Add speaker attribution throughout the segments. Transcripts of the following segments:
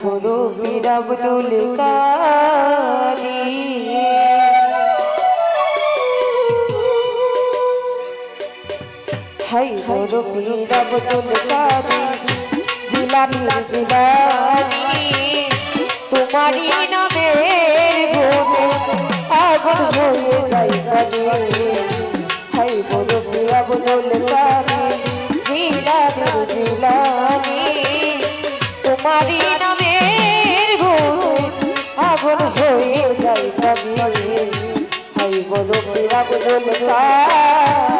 Speaker 1: গুরু বীর আব্দুল কারি হাই গুরু বীর আব্দুল কারি জিলানি জিলানি তোমারই নামে গুণে আগুন হয়ে যাই কারে হাই গুরু বীর আব্দুল জিলানি জিলানি তোমারই নামে বলো পিরা বলো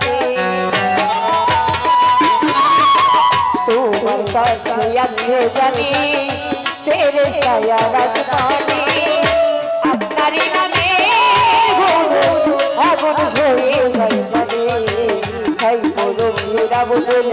Speaker 1: কাছে আছে জানি ফেরে ছায়া রাজধানী আপনারই নামে আগুন হয়ে যায় জানি তাই বলো মীরা বদল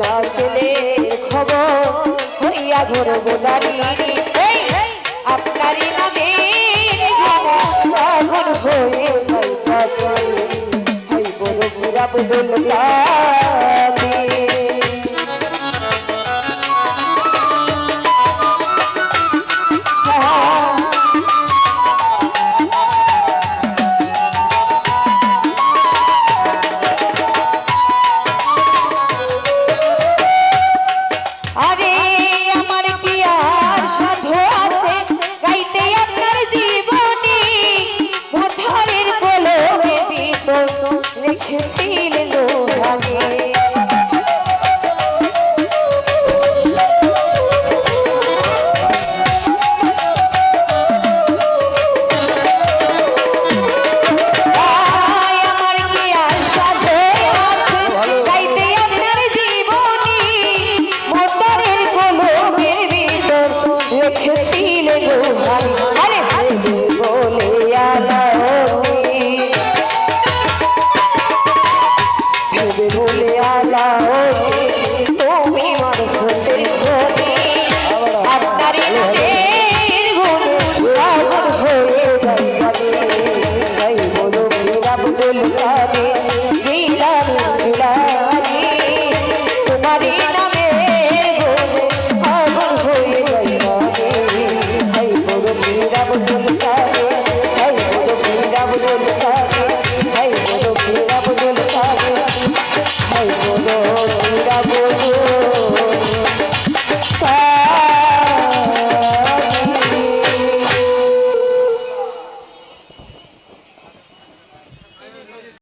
Speaker 1: দর্শনের খবর হইয়া ঘর গোদারি আপনারই নামে ঘর হয়ে হইব রঘুরা বদল রেখেছিলে